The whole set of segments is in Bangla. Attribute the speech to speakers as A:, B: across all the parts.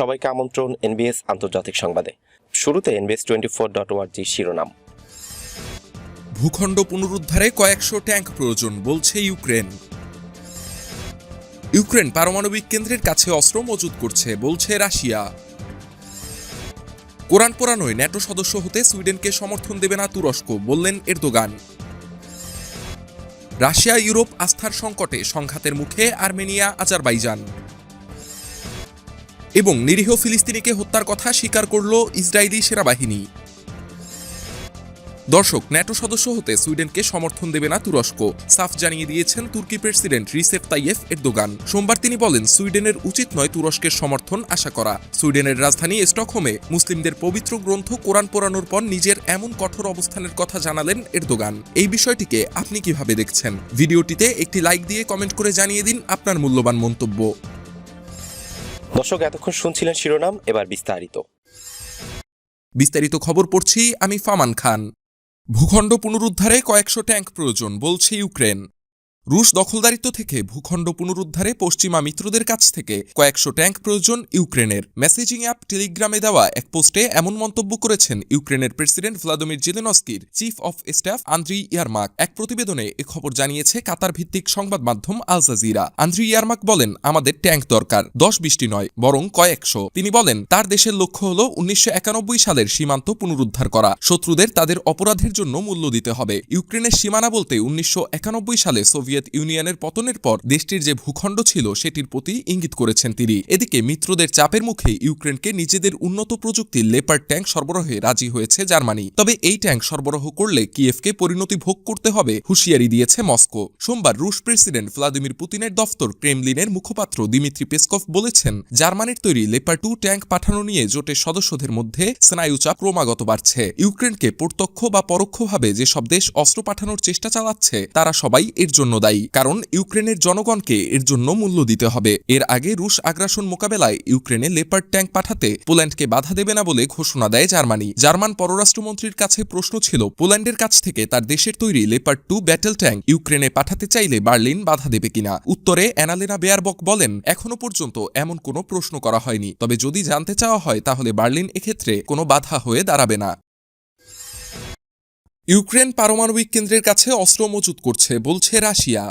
A: সবাইকে আমন্ত্রণ এনবিএস আন্তর্জাতিক সংবাদে। শুরুতে এনবিএস টোয়েন্টি ফোর ডট ওয়ার্জি শিরোনাম।
B: ভূখণ্ড পুনরুদ্ধারে কয়েকশো ট্যাঙ্ক প্রয়োজন বলছে ইউক্রেন। ইউক্রেন পারমাণবিক কেন্দ্রের কাছে অস্ত্র মজুত করছে বলছে রাশিয়া। কোরআন পোড়ানোয় ন্যাটো সদস্য হতে সুইডেনকে সমর্থন দেবে না তুরস্ক, বললেন এরদোগান। রাশিয়া ইউরোপ আস্থার সংকটে সংঘাতের মুখে আর্মেনিয়া, আজারবাইজান। এবং নিরীহ ফিলিস্তিনিকে হত্যার কথা স্বীকার করল ইসরায়েলি সেনাবাহিনী। দর্শক, ন্যাটো সদস্য হতে সুইডেনকে সমর্থন দেবে না তুরস্ক। সাফ জানিয়ে দিয়েছেন তুর্কি প্রেসিডেন্ট রিসেপ তাইয়েফ এরদোগান। সোমবার তিনি বলেন, সুইডেনের উচিত নয় তুরস্কের সমর্থন, আশা করা। সুইডেনের রাজধানী স্টকহোমে মুসলিমদের পবিত্র গ্রন্থ কোরআন পোড়ানোর পর নিজের এমন কঠোর অবস্থানের কথা জানালেন এরদোগান। এই বিষয়টিকে আপনি কীভাবে দেখছেন? ভিডিওটিতে একটি লাইক দিয়ে কমেন্ট করে জানিয়ে দিন আপনার মূল্যবান মন্তব্য।
A: দর্শক, এতক্ষণ শুনছিলেন শিরোনাম, এবার বিস্তারিত।
B: বিস্তারিত খবর পড়ছি আমি ফামান খান। ভূখণ্ড পুনরুদ্ধারে কয়েকশো ট্যাঙ্ক প্রয়োজন, বলছে ইউক্রেন। রুশ দখলদারিত্ব থেকে ভূখণ্ড পুনরুদ্ধারে পশ্চিমা মিত্রদের কাছ থেকে কয়েকশো ট্যাঙ্ক প্রয়োজন ইউক্রেনের। মেসেজিং অ্যাপ টেলিগ্রামে দেওয়া এক পোস্টে এমন মন্তব্য করেছেন ইউক্রেনের president Vladimir জেলেনস্কির, chief of staff Andriy Yermak. এক প্রতিবেদনে এ খবর জানিয়েছে কাতার ভিত্তিক সংবাদ মাধ্যম আল জাজিরা। আন্দ্রি ইয়ারমাক বলেন, আমাদের ট্যাঙ্ক দরকার, দশ বিশটি নয়, বরং কয়েকশো। তিনি বলেন, তার দেশের লক্ষ্য হল উনিশশো একানব্বই সালের সীমান্ত পুনরুদ্ধার করা। শত্রুদের তাদের অপরাধের জন্য মূল্য দিতে হবে। ইউক্রেনের সীমানা বলতে উনিশশো একানব্বই সালে সোভিয়েত ইউনিয়নের পতনের পর দেশটির যে ভূখণ্ড ছিল সেটির প্রতি ইঙ্গিত করেছেন তিনি। এদিকে মিত্রদের চাপের মুখে ইউক্রেনকে নিজেদের উন্নত প্রযুক্তির লেপার ট্যাঙ্ক সরবরাহে রাজি হয়েছে জার্মানি। তবে এই ট্যাঙ্ক সরবরাহ করলে কিয়েফকে পরিণতি ভোগ করতে হবে হুঁশিয়ারি দিয়েছে মস্কো। সোমবার রুশ প্রেসিডেন্ট ভ্লাদিমির পুতিনের দফতর ক্রেমলিনের মুখপাত্র দিমিত্রি পেসকভ বলেছেন, জার্মানির তৈরি লেপার টু ট্যাঙ্ক পাঠানো নিয়ে জোটের সদস্যদের মধ্যে স্নায়ুচাপ ক্রমাগত বাড়ছে। ইউক্রেনকে প্রত্যক্ষ বা পরোক্ষভাবে যেসব দেশ অস্ত্র পাঠানোর চেষ্টা চালাচ্ছে, তারা সবাই এর জন্য দায়ী, কারণ ইউক্রেনের জনগণকে এর জন্য মূল্য দিতে হবে। এর আগে রুশ আগ্রাসন মোকাবেলায় ইউক্রেনে লেপার্ড ট্যাঙ্ক পাঠাতে পোল্যান্ডকে বাধা দেবে না বলে ঘোষণা দেয় জার্মানি। জার্মান পররাষ্ট্রমন্ত্রীর কাছে প্রশ্ন ছিল, পোল্যান্ডের কাছ থেকে তার দেশের তৈরি লেপার্ড টু ব্যাটেল ট্যাঙ্ক ইউক্রেনে পাঠাতে চাইলে বার্লিন বাধা দেবে কিনা? উত্তরে অ্যানালেনা বেয়ারবক বলেন, এখনও পর্যন্ত এমন কোনো প্রশ্ন করা হয়নি। তবে যদি জানতে চাওয়া হয়, তাহলে বার্লিন এক্ষেত্রে কোনো বাধা হয়ে দাঁড়াবে না। ইউক্রেন পারমাণবিক কেন্দ্রের কাছে অস্ত্র মজুত করছে বলছে রাশিয়া।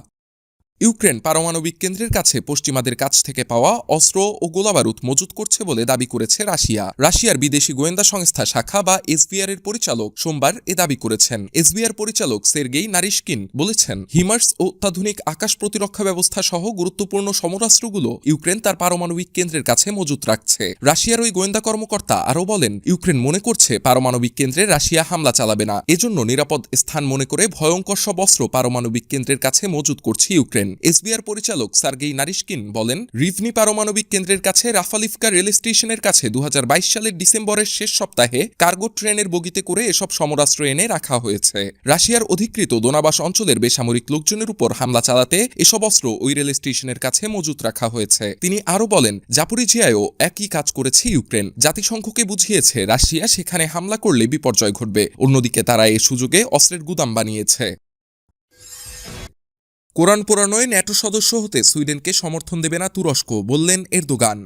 B: ইউক্রেন পারমাণবিক কেন্দ্রের কাছে পশ্চিমাদের কাছ থেকে পাওয়া অস্ত্র ও গোলাবারুদ মজুত করছে বলে দাবি করেছে রাশিয়া। রাশিয়ার বিদেশি গোয়েন্দা সংস্থা শাখা বা এসবিআর এর পরিচালক সোমবার এ দাবি করেছেন। এসবিআর পরিচালক সের্গেই নারিশকিন বলেছেন, হিমার্স ও অত্যাধুনিক আকাশ প্রতিরক্ষা ব্যবস্থা সহ গুরুত্বপূর্ণ সমরাস্ত্রগুলো ইউক্রেন তার পারমাণবিক কেন্দ্রের কাছে মজুত রাখছে। রাশিয়ার ওই গোয়েন্দা কর্মকর্তা আরও বলেন, ইউক্রেন মনে করছে পারমাণবিক কেন্দ্রে রাশিয়া হামলা চালাবে না। এজন্য নিরাপদ স্থান মনে করে ভয়ঙ্কর সব অস্ত্র পারমাণবিক কেন্দ্রের কাছে মজুত করছে ইউক্রেন। এসবিআর পরিচালক সার্গেই নারিশকিন বলেন রিভনি পারমাণবিক কেন্দ্রের কাছে রাফালিফকা রেল স্টেশনের কাছে দু হাজার বাইশ সালের ডিসেম্বরের শেষ সপ্তাহে কার্গো ট্রেনের বগিতে করে এসব সমরাস্ত্র এনে রাখা হয়েছে। রাশিয়ার অধিকৃত দোনাবাস অঞ্চলের বেসামরিক লোকজনের উপর হামলা চালাতে এসব অস্ত্র ওই রেল স্টেশনের কাছে মজুত রাখা হয়েছে। তিনি আরও বলেন, জাপুরিজিয়ায়ও একই কাজ করেছে ইউক্রেন। জাতিসংঘকে বুঝিয়েছে, রাশিয়া সেখানে হামলা করলে বিপর্যয় ঘটবে। অন্যদিকে তারা এ সুযোগে অস্ত্রের গুদাম বানিয়েছে। কোরআন পোড়ানোয় ন্যাটো সদস্য হতে সুইডেনকে সমর্থন দেবে না তুরস্ক বললেন এরদোগান।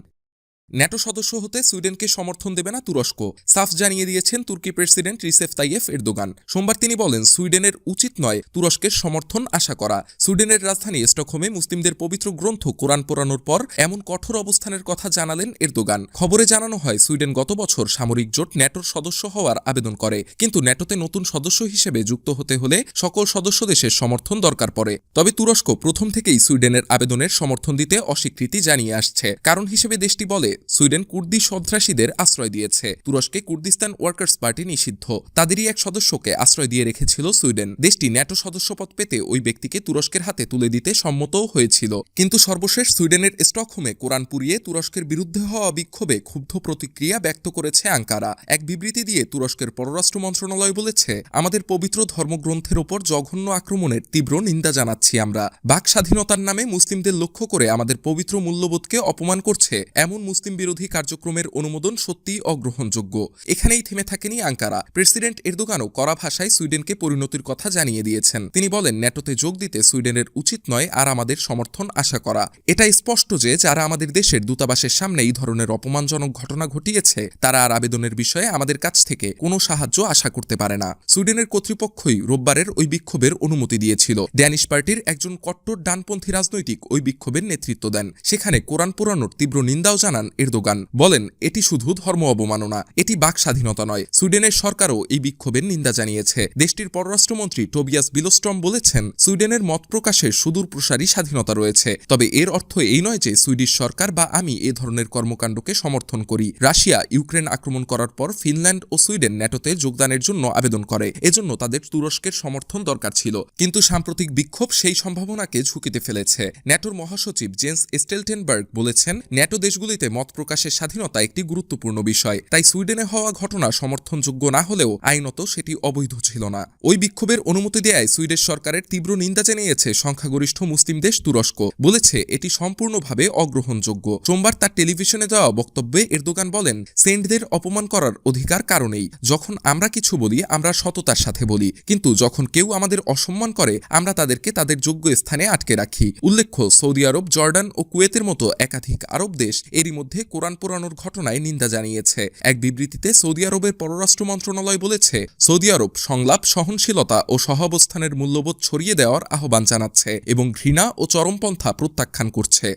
B: ন্যাটো সদস্য হতে সুইডেনকে সমর্থন দেবে না তুরস্ক। সাফ জানিয়ে দিয়েছেন তুর্কি প্রেসিডেন্ট রিসেফ তাইয়েফ এরদোগান। সোমবার তিনি বলেন, সুইডেনের উচিত নয় তুরস্কের সমর্থন আশা করা। সুইডেনের রাজধানী স্টকহোমে মুসলিমদের পবিত্র গ্রন্থ কোরআন পোড়ানোর পর এমন কঠোর অবস্থানের কথা জানালেন এরদোগান। খবরে জানানো হয়, সুইডেন গত বছর সামরিক জোট ন্যাটোর সদস্য হওয়ার আবেদন করে, কিন্তু ন্যাটোতে নতুন সদস্য হিসেবে যুক্ত হতে হলে সকল সদস্য দেশের সমর্থন দরকার পড়ে। তবে তুরস্ক প্রথম থেকেই সুইডেনের আবেদনের সমর্থন দিতে অস্বীকৃতি জানিয়ে আসছে। কারণ হিসেবে দেশটি বলে সুইডেন কুর্দি সন্ত্রাসীদের আশ্রয় দিয়েছে। তুরস্কে কুর্দিস্তান ওয়ার্কার্স পার্টি নিষিদ্ধ। তাদেরই এক সদস্যকে আশ্রয় দিয়ে রেখেছিল সুইডেন। দেশটি ন্যাটো সদস্যপদ পেতে ওই ব্যক্তিকে তুরস্কের হাতে তুলে দিতে সম্মতও হয়েছিল। কিন্তু সর্বশেষ সুইডেনের স্টকহোমে কোরআন পুড়িয়ে তুরস্কের বিরুদ্ধে হওয়া বিক্ষোভে ক্ষুব্ধ প্রতিক্রিয়া ব্যক্ত করেছে আঙ্কারা। এক বিবৃতি দিয়ে তুরস্কের পররাষ্ট্র মন্ত্রণালয় বলেছে, আমাদের পবিত্র ধর্মগ্রন্থের ওপর জঘন্য আক্রমণের তীব্র নিন্দা জানাচ্ছি আমরা। বাক স্বাধীনতার নামে মুসলিমদের লক্ষ্য করে আমাদের পবিত্র মূল্যবোধকে অপমান করছে। এমন মুসলিম মুসলিম বিরোধী কার্যক্রমের অনুমোদন সত্যিই অগ্রহণযোগ্য। এখানেই থেমে থাকেনি আঙ্কারা। প্রেসিডেন্ট এরদোগানও কড়া ভাষায় সুইডেনকে পরিণতির কথা জানিয়ে দিয়েছেন। তিনি বলেন ন্যাটোতে যোগ দিতে সুইডেনের উচিত নয় আর আমাদের সমর্থন আশা করা। এটা স্পষ্ট যে যারা আমাদের দেশের দূতাবাসের সামনে এই ধরনের অপমানজনক ঘটনা ঘটিয়েছে, তারা আর আবেদনের বিষয়ে আমাদের কাছ থেকে কোনো সাহায্য আশা করতে পারে না। সুইডেনের কর্তৃপক্ষই রোববারের ওই বিক্ষোভের অনুমতি দিয়েছিল। ড্যানিশ পার্টির একজন কট্টর ডানপন্থী রাজনৈতিক ওই বিক্ষোভের নেতৃত্ব দেন। সেখানে কোরআন পোড়ানোর তীব্র নিন্দাও জানান এরদোগান। বলেন, এটি শুধু ধর্ম অবমাননা, এটি বাক স্বাধীনতা নয়। সুইডেনের সরকারও এই বিক্ষোভের নিন্দা জানিয়েছে। দেশটির পররাষ্ট্রমন্ত্রী টোবিয়াস বিলোস্ট্রম বলেছেন, সুইডেনের মত প্রকাশের সুদূর প্রসারী স্বাধীনতা রয়েছে। তবে এর অর্থ এই নয় যে সুইডিশ সরকার বা আমি এ ধরনের কর্মকাণ্ডকে সমর্থন করি। রাশিয়া ইউক্রেন আক্রমণ করার পর ফিনল্যান্ড ও সুইডেন ন্যাটোতে যোগদানের জন্য আবেদন করে। এজন্য তাদের তুরস্কের সমর্থন দরকার ছিল। কিন্তু সাম্প্রতিক বিক্ষোভ সেই সম্ভাবনাকে ঝুঁকিতে ফেলেছে। ন্যাটোর মহাসচিব জেন্স স্টেলটেনবার্গ বলেছেন, ন্যাটো দেশগুলিতে মত প্রকাশের স্বাধীনতা একটি গুরুত্বপূর্ণ বিষয়। তাই সুইডেনে হওয়া ঘটনা সমর্থনযোগ্য না হলেও আইনত সেটি অবৈধ ছিল না। ওই বিক্ষোভের অনুমতি দেয়ায় সুইডিশ সরকারের তীব্র নিন্দা জানিয়েছে সংখ্যাগরিষ্ঠ মুসলিম দেশ তুরস্ক। বলেছে, এটি সম্পূর্ণভাবে অগ্রহণযোগ্য। সোমবার তার টেলিভিশনে দেওয়া বক্তব্যে এরদোগান বলেন, সেন্টদের অপমান করার অধিকার কারণেই। যখন আমরা কিছু বলি, আমরা সততার সাথে বলি। কিন্তু যখন কেউ আমাদের অসম্মান করে, আমরা তাদেরকে তাদের যোগ্য স্থানে আটকে রাখি। উল্লেখ্য, সৌদি আরব, জর্ডান ও কুয়েতের মতো একাধিক আরব দেশ এরই মধ্যে কোরআন পোড়ানোর ঘটনায় নিন্দা জানিয়েছে। এক বিবৃতিতে সৌদি আরবের পররাষ্ট্র মন্ত্রণালয় বলেছে, সৌদি আরব সংলাপ, সহনশীলতা ও সহাবস্থানের মূল্যবোধ ছড়িয়ে দেওয়ার আহ্বান জানাচ্ছে এবং ঘৃণা ও চরমপন্থা প্রত্যাখ্যান করছে।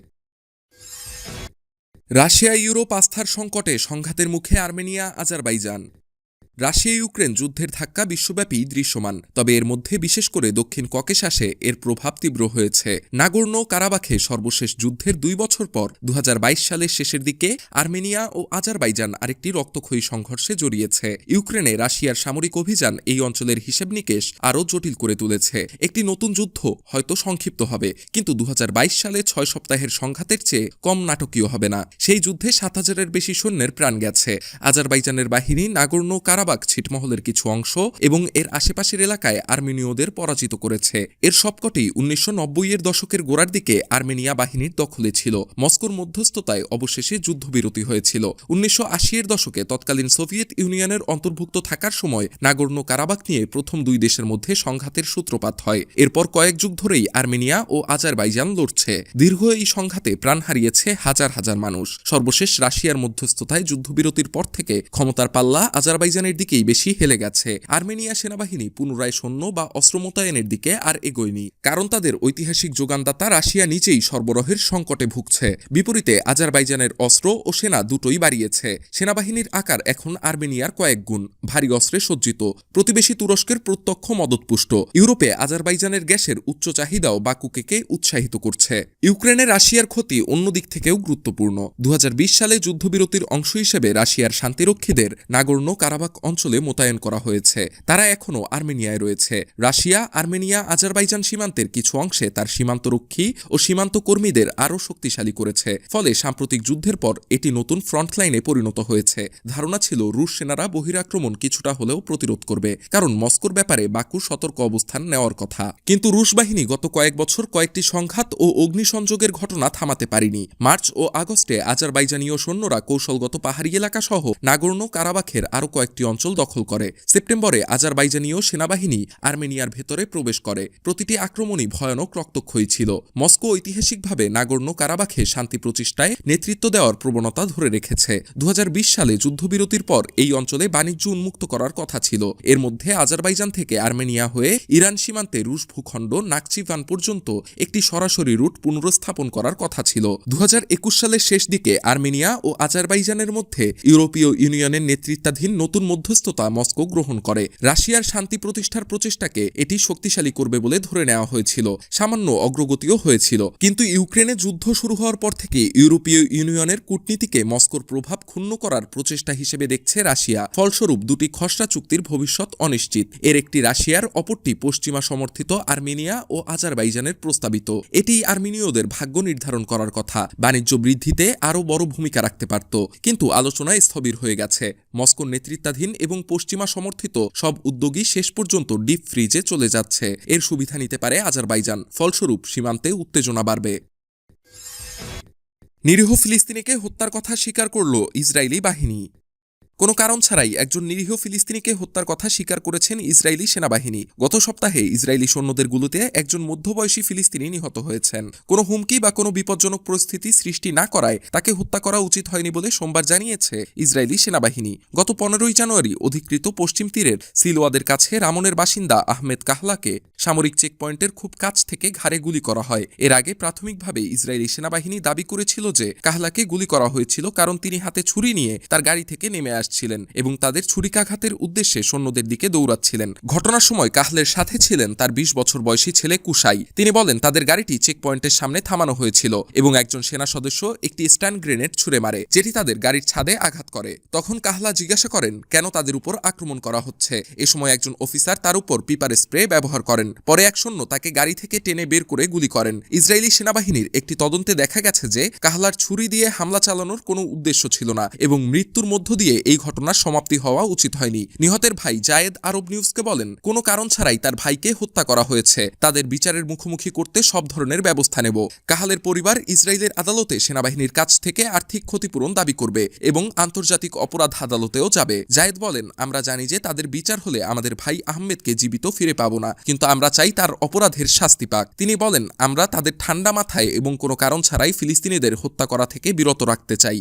B: রাশিয়া, ইউরোপ আস্থার সংকটে সংঘাতের মুখে আর্মেনিয়া, আজারবাইজান। রাশিয়া ইউক্রেন যুদ্ধের ধাক্কা বিশ্বব্যাপী দৃশ্যমান, তবে এর মধ্যে বিশেষ করে দক্ষিণ ককেশাসে এর প্রভাব তীব্র হয়েছে। নাগর্ণ কারাবাখে সর্বশেষ যুদ্ধের দুই বছর পর দু সালের শেষের দিকে আর্মেনিয়া ও আজারবাইজান আরেকটি রক্তক্ষয়ী সংঘর্ষে জড়িয়েছে। ইউক্রেনে রাশিয়ার সামরিক অভিযান এই অঞ্চলের হিসেব নিকেশ আরও জটিল করে তুলেছে। একটি নতুন যুদ্ধ হয়তো সংক্ষিপ্ত হবে, কিন্তু দু হাজার বাইশ সালে ছয় সপ্তাহের সংঘাতের চেয়ে কম নাটকীয় হবে না। সেই যুদ্ধে সাত হাজারের বেশি সৈন্যের প্রাণ গেছে। আজারবাইজানের বাহিনী নাগর্ণ কারাবাক ছিটমহলের কিছু অংশ এবং এর আশেপাশের এলাকায় আর্মেনীয়দের পরাজিত করেছে। এর সবকটি উনিশশো এর দশকের গোড়ার দিকে আর্মেনিয়া বাহিনীর দখলে ছিল। মস্কোর মধ্যস্থতায় অবশেষে যুদ্ধবিরতি হয়েছিল। উনিশশো এর দশকে তৎকালীন সোভিয়েত ইউনিয়নের অন্তর্ভুক্ত থাকার সময় নাগর্ণ কারাবাক নিয়ে প্রথম দুই দেশের মধ্যে সংঘাতের সূত্রপাত হয়। এরপর কয়েক যুগ ধরেই আর্মেনিয়া ও আজারবাইজান লড়ছে। দীর্ঘ এই সংঘাতে প্রাণ হারিয়েছে হাজার হাজার মানুষ। সর্বশেষ রাশিয়ার মধ্যস্থতায় যুদ্ধবিরতির পর থেকে ক্ষমতার পাল্লা আজারবাইজানের দিকেই বেশি হেলে গেছে। আর্মেনিয়া সেনাবাহিনী পুনরায় সৈন্য বা অস্ত্র মোতায়েনের দিকে আর এগোয়নি। কারণ তাদের ঐতিহাসিক যোগানদাতা রাশিয়া নিজেই সরবরাহের সংকটে ভুগছে। বিপরীতে আজারবাইজানের অস্ত্র ও সেনা দুটোই বাড়িয়েছে। সেনাবাহিনীর আকার এখন আর্মেনিয়ার কয়েক গুণ। ভারী অস্ত্রে সজ্জিত। প্রতিবেশী তুরস্কের প্রত্যক্ষ মদতপুষ্ট। ইউরোপে আজারবাইজানের গ্যাসের উচ্চ চাহিদাও বাকুকেকে উৎসাহিত করছে। ইউক্রেনে রাশিয়ার ক্ষতি অন্য দিক থেকেও গুরুত্বপূর্ণ। দু হাজার বিশ সালে যুদ্ধবিরতির অংশ হিসেবে রাশিয়ার শান্তিরক্ষীদের নাগর্ণ কারাবাক অঞ্চলে মোতায়েন করা হয়েছে। তারা এখনও আর্মেনিয়ায় রয়েছে। রাশিয়া, আর্মেনিয়া, আজারবাইজান সীমান্তের কিছু অংশে তার সীমান্তরক্ষী ও সীমান্ত কর্মীদের আরও শক্তিশালী করেছে। ফলে সাম্প্রতিক যুদ্ধের পর এটি নতুন ফ্রন্টলাইনে পরিণত হয়েছে। ধারণা ছিল রুশ সেনারা বহিরাক্রমণ কিছুটা হলেও প্রতিরোধ করবে, কারণ মস্কোর ব্যাপারে বাকু সতর্ক অবস্থান নেওয়ার কথা। কিন্তু রুশ বাহিনী গত কয়েক বছর কয়েকটি সংঘাত ও অগ্নিসংযোগের ঘটনা থামাতে পারেনি। মার্চ ও আগস্টে আজারবাইজানীয় সৈন্যরা কৌশলগত পাহাড়ি এলাকা সহ নাগর্ণ কারাবাখের আরও কয়েকটি অঞ্চল দখল করে। সেপ্টেম্বরে আজারবাইজানীয় সেনাবাহিনী আর্মেনিয়ার ভেতরে প্রবেশ করে। প্রতিটি আক্রমণই ভয়ানক রক্তক্ষয়ী ছিল। মস্কো ঐতিহাসিকভাবে নাগর্ণ কারাবাখে শান্তি প্রচেষ্টায় নেতৃত্ব দেওয়ার প্রবণতা ধরে রেখেছে। দু সালে যুদ্ধবিরতির পর এই অঞ্চলে বাণিজ্য উন্মুক্ত করার কথা ছিল। এর মধ্যে আজারবাইজান থেকে আর্মেনিয়া হয়ে ইরান সীমান্তে রুশ ভূখণ্ড নাকচিভান পর্যন্ত একটি সরাসরি রুট পুনরস্থাপন করার কথা ছিল। দু হাজার একুশ সালের শেষ দিকে আর্মেনিয়া ও আজারবাইজানের মধ্যে ইউরোপীয় ইউনিয়নের নেতৃত্বাধীন নতুন মধ্যস্থতা মস্কো গ্রহণ করে। রাশিয়ার শান্তি প্রতিষ্ঠার প্রচেষ্টাকে এটি শক্তিশালী করবে বলে ধরে নেওয়া হয়েছিল। সামান্য অগ্রগতিও হয়েছিল। কিন্তু ইউক্রেনে যুদ্ধ শুরু হওয়ার পর থেকে ইউরোপীয় ইউনিয়নের কূটনীতিকে মস্কোর প্রভাব ক্ষুণ্ণ করার প্রচেষ্টা হিসেবে দেখছে রাশিয়া। ফলস্বরূপ, দুটি খসড়া চুক্তির ভবিষ্যৎ অনিশ্চিত। এর একটি রাশিয়ার, অপরটি পশ্চিমা সমর্থিত আর্মেনিয়া ও আজারবাইজানের প্রস্তাবিত। এটি আর্মেনীয়দের ভাগ্য নির্ধারণ করার কথা। বাণিজ্য বৃদ্ধিতে আরও বড় ভূমিকা রাখতে পারত। কিন্তু আলোচনায় স্থবির হয়ে গেছে। মস্কোর নেতৃত্বাধীন এবং পশ্চিমা সমর্থিত সব উদ্যোগী শেষ পর্যন্ত ডিপ ফ্রিজে চলে যাচ্ছে। এর সুবিধা নিতে পারে আজারবাইজান, ফলস্বরূপ সীমান্তে উত্তেজনা বাড়বে। নিরীহ ফিলিস্তিনিকে হত্যার কথা স্বীকার করল ইসরায়েলি বাহিনী। কোনো কারণ ছাড়াই একজন নিরীহ ফিলিস্তিনিকে হত্যার কথা স্বীকার করেছেন ইসরায়েলি সেনাবাহিনী। গত সপ্তাহে ইসরায়েলি সৈন্যদের গুলোতে একজন মধ্যবয়সী ফিলিস্তিনি নিহত হয়েছেন। কোনো হুমকি বা কোনো বিপজ্জনক পরিস্থিতি সৃষ্টি না করায় তাকে হত্যা করা উচিত হয়নি বলে সোমবার জানিয়েছে ইসরায়েলি সেনাবাহিনী। গত পনেরোই জানুয়ারি অধিকৃত পশ্চিম তীরের সিলোয়াদের কাছে রামনের বাসিন্দা আহমেদ কাহলাকে সামরিক চেকপয়েন্টের খুব কাছ থেকে ঘাড়ে গুলি করা হয়। এর আগে প্রাথমিকভাবে ইসরায়েলি সেনাবাহিনী দাবি করেছিল যে কাহলাকে গুলি করা হয়েছিল কারণ তিনি হাতে ছুরি নিয়ে তার গাড়ি থেকে নেমে আসছিলেন এবং তাদের ছুরিকাঘাতের উদ্দেশ্যে সৈন্যদের দিকে দৌড়াচ্ছিলেন। ঘটনার সময় কাহলের সাথে ছিলেন তার বিশ বছর বয়সী ছেলে কুসাই তিনি বলেন, তাদের গাড়িটি চেকপয়েন্টের সামনে থামানো হয়েছিল এবং একজন সেনা সদস্য একটি স্ট্যান্ড গ্রেনেড ছুড়ে মারে, যেটি তাদের গাড়ির ছাদে আঘাত করে। তখন কাহলা জিজ্ঞাসা করেন, কেন তাদের উপর আক্রমণ করা হচ্ছে? এ সময় একজন অফিসার তার উপর পিপার স্প্রে ব্যবহার করেন। পরে এক সৈন্য তাকে গাড়ি থেকে টেনে বের করে গুলি করেন। ইসরায়েলি সেনাবাহিনীর একটি তদন্তে দেখা গেছে যে, কাহলার ছুরি দিয়ে হামলা চালানোর কোনো উদ্দেশ্য ছিল না এবং মৃত্যুর মধ্য দিয়ে এই ঘটনার সমাপ্তি হওয়া উচিত হয়নি। নিহতের ভাই জায়েদ আরব নিউজকে বলেন, কোনো কারণ ছাড়াই তার ভাইকে হত্যা করা হয়েছে। তাদের বিচারের মুখোমুখি করতে সব ধরনের ব্যবস্থা নেব। কাহালের পরিবার ইসরায়েলের আদালতে সেনাবাহিনীর কাছ থেকে আর্থিক ক্ষতিপূরণ দাবি করবে এবং আন্তর্জাতিক অপরাধ আদালতেও যাবে। জায়েদ বলেন, আমরা জানি যে তাদের বিচার হলে আমাদের ভাই আহমেদকে জীবিত ফিরে পাব না, কিন্তু আমরা চাই তার অপরাধের শাস্তি পাক। তিনি বলেন, আমরা তাদের ঠান্ডা মাথায় এবং কোনো কারণ ছাড়াই ফিলিস্তিনিদের হত্যা করা থেকে বিরত রাখতে চাই।